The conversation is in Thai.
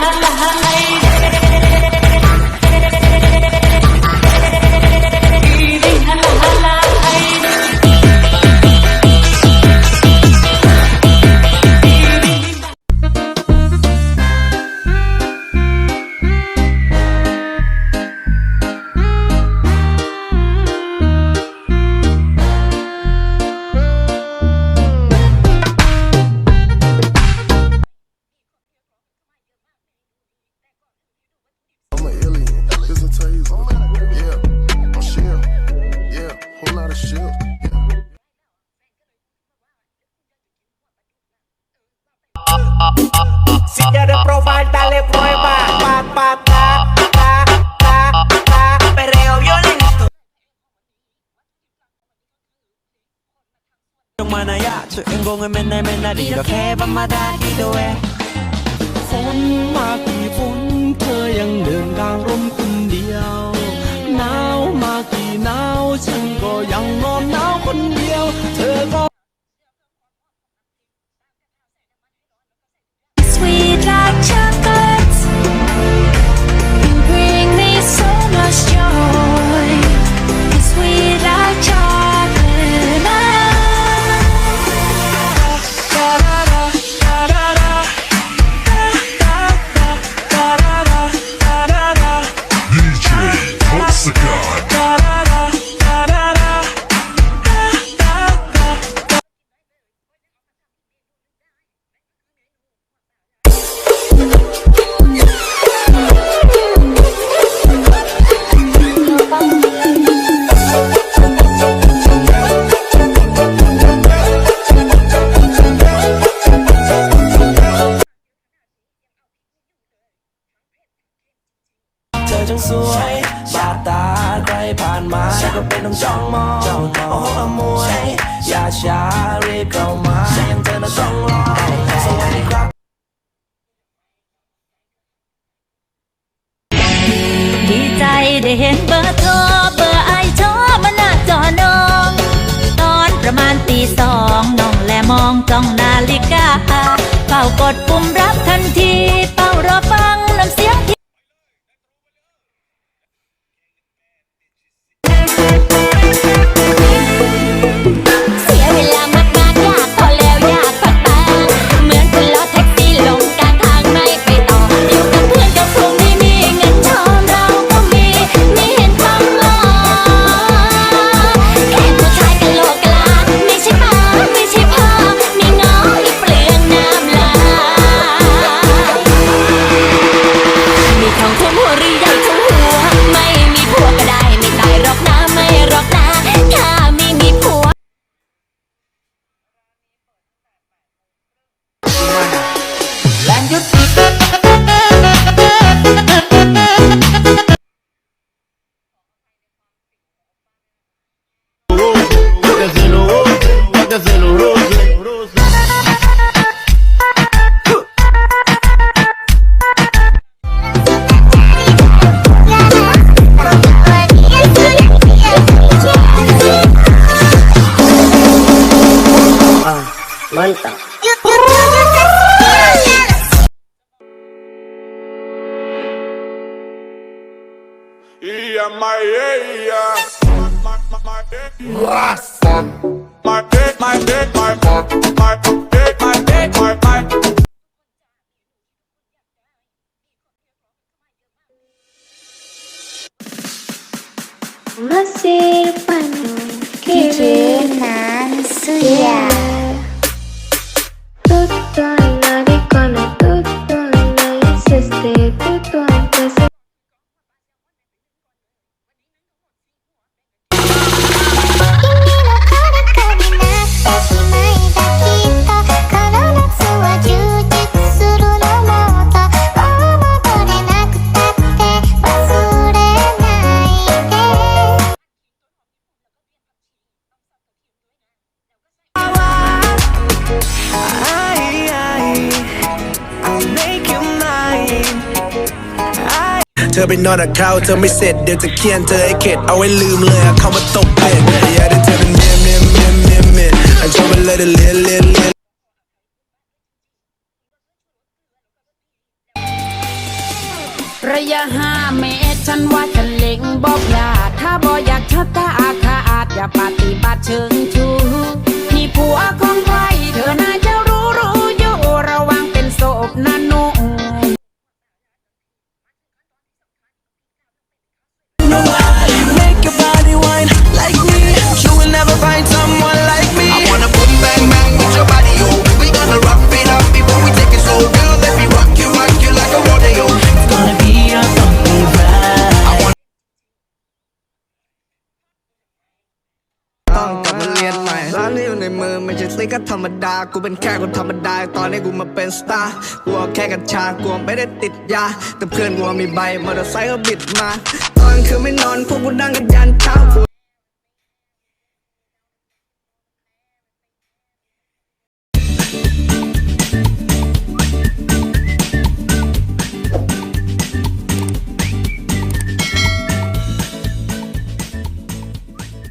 I love you. taser. Yeah, I'm chill. Yeah, whole lot of shit. Si quieres probar, dale prueba. Pa, pa, pa, pa, pa, pa. Perreo violento. 많아야 주인공은 맨날 맨날 이렇게 밤마다 기도해 손막 기분 그냥 능강롬 ฉันก็ยังนอนหนาวคนเดียว เธอก็ ก็เป็นต้องจ้องมองโอ้โหอมวยอย่าช้ารีบเข้ามายังเธอน่ะต้องรอสวัสดีครับดีใจได้เห็นเบอร์โทรเบอร์ไอชอมันหน้าจอน้อง ตอนประมาณตีสองน้องแลมองจ้องนาฬิกาเฝ้ากดปุ่มรับทันที Yeah, my yeah. My my my my my my my my ธอไปนอนกับเขาเธอไม่เสร็จเดี๋ยวจะเคียนเธอให้เข็ดเอาไว้ลืมเลยเขามาตกเป็ดอย่าได้เธอเป็นเมียเมียเมียเมียเมียอันชอบไปเลยเดเลียนเลียนเลียนระยะห้าเมตรฉันว่าฉันเล็งบ่พลาถ้าบ่อยากชะตาอาฆาตอย่าปฏิบัติเชิง อยู่ในมือไม่ใช่สติกก็ธรรมดา กูเป็นแค่คนธรรมดา ตอนนี้กูมาเป็นสตาร์กูเอาแค่กัญชา กูไม่ได้ติดยา แต่เพื่อนกูมีใบมอเตอร์ไซค์ก็บิดมา ตอนคืนไม่นอนพวกกูนั่งกันยันเช้า